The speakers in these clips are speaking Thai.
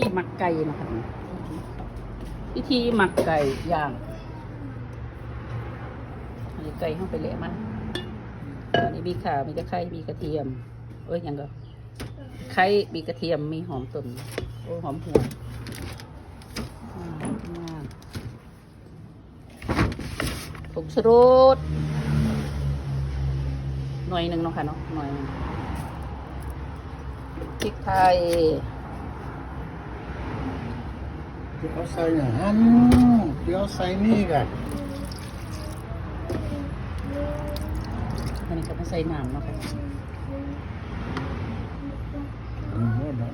ธีหมักไก่นะคะพิธีหมักไก่ย่างอันนี้ไก่เข้าไปแหลมันอันนี้มีข่ามีตะไคร้มีกระเทียม เอ้ยยังก็ไข่มีกระเทียมมีหอมต้นโอ้หอมหัวอ่ามากผงชูรสหน่อยหนึ่งเนาะค่ะเนาะหน่อยหนึ่งพริกไทย เดี๋ยวใส่อย่างนั้นเดี๋ยวใส่นี่กันอันนี้ก็มาใส่น้ำเนาะค่ะหมดแล้ว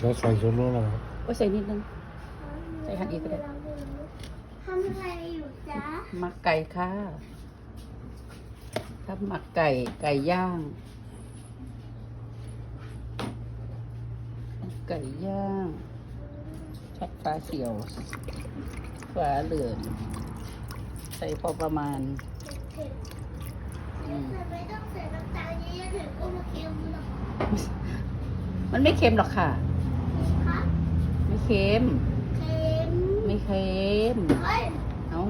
เดี๋ยวใส่ชูรสแล้วครับก็ใส่นิดนึง ใส่หั่นอีกก็ได้ทำอะไรอยู่จ๊ะหมักไก่ค่ะถ้าหมักไก่ไก่ย่าง ไก่ย่างชัดฟ้าเขียวฟ้าเหลืองใส่พอประมาณเผ็ดอืมแต่ไม่ต้องใส่น้ำตาลเยอะๆถึงก็มาเค็มหรอกมันไม่เค็มหรอกค่ะคะไม่ เค็ม เค็มไม่เค็ม เฮ้ยเอา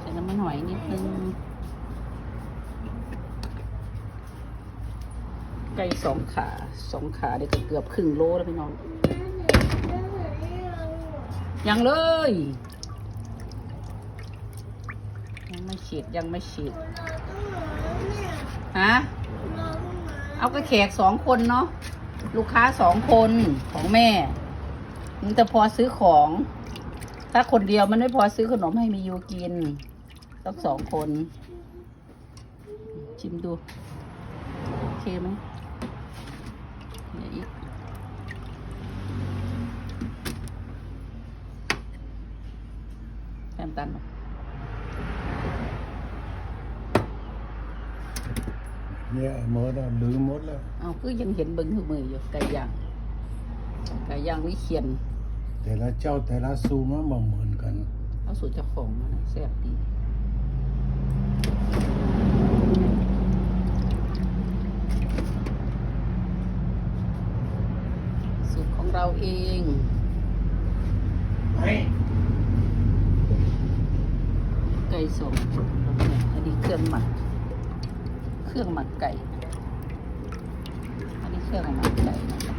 ใส่น้ำมันหอยนิดนึง ไก่สองขาสองขาเด็กเกือบครึ่งโลแล้วพี่น้อง ยังเลย ยังไม่ฉีดยังไม่ฉีดฮะเอากระแขกสองคนเนาะลูกค้าสองคนของแม่ มันจะพอซื้อของ ถ้าคนเดียวมันไม่พอซื้อขนมให้มียูกินต้องสองคน ชิมดู โอเคไหมเดี๋ยวอีกแทนตันหรอเนี่ยหมดแล้วลืมหมดแล้ว เอาคือยังเห็นเบิ้งทุกมืออยู่ไก่ย่างไก่ย่างวิเชียน แต่ละเจ้าแต่ละซูมันบ่เหมือนกันเอาสูตรเจ้าของมานะแซ่บดีสูตรของเราเองไม่ไก่สมเนี่ยอันนี้เครื่องหมัก เครื่องหมักไก่ อันนี้เครื่องหมักไก่นะครับ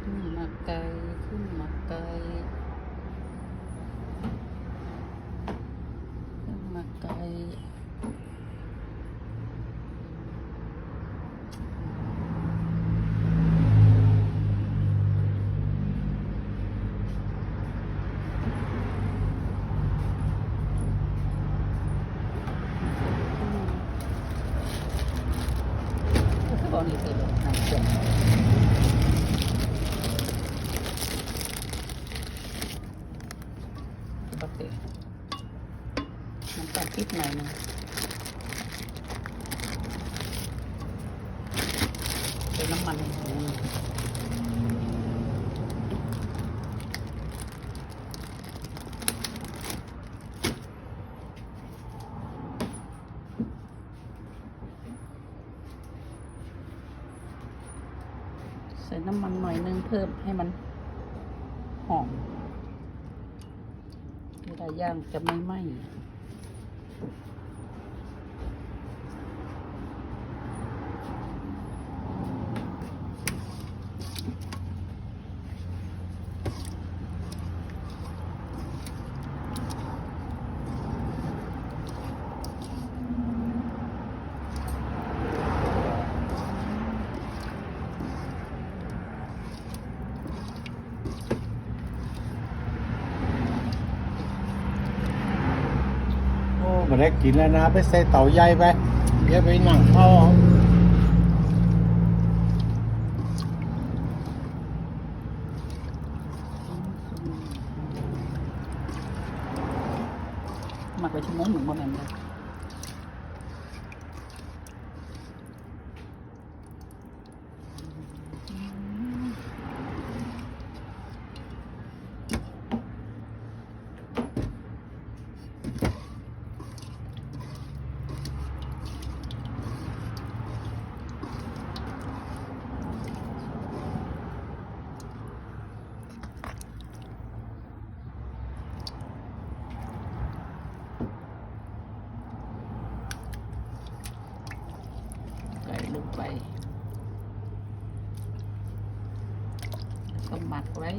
เครื่องหมักไก่เครื่องหมักไก่เครื่องหมักไก่ก็คือบอกนี่คือน้ำเชื่อมปกติ น้ำตาลพริกหน่อยหนึงใส่น้ำมันอืมใส่น้ำมันหน่อยนึงเพิ่มให้มันหอมเวลาย่างจะไม่ไหม้ โอ้มาได้กินแล้วนะ ไปใส่เต่าใหญ่ไปเดี๋ยวไปนั่งเข้าเอาหมักไปชั่วโมงหนึ่งบ่แม่นเลย ก็หมักไว้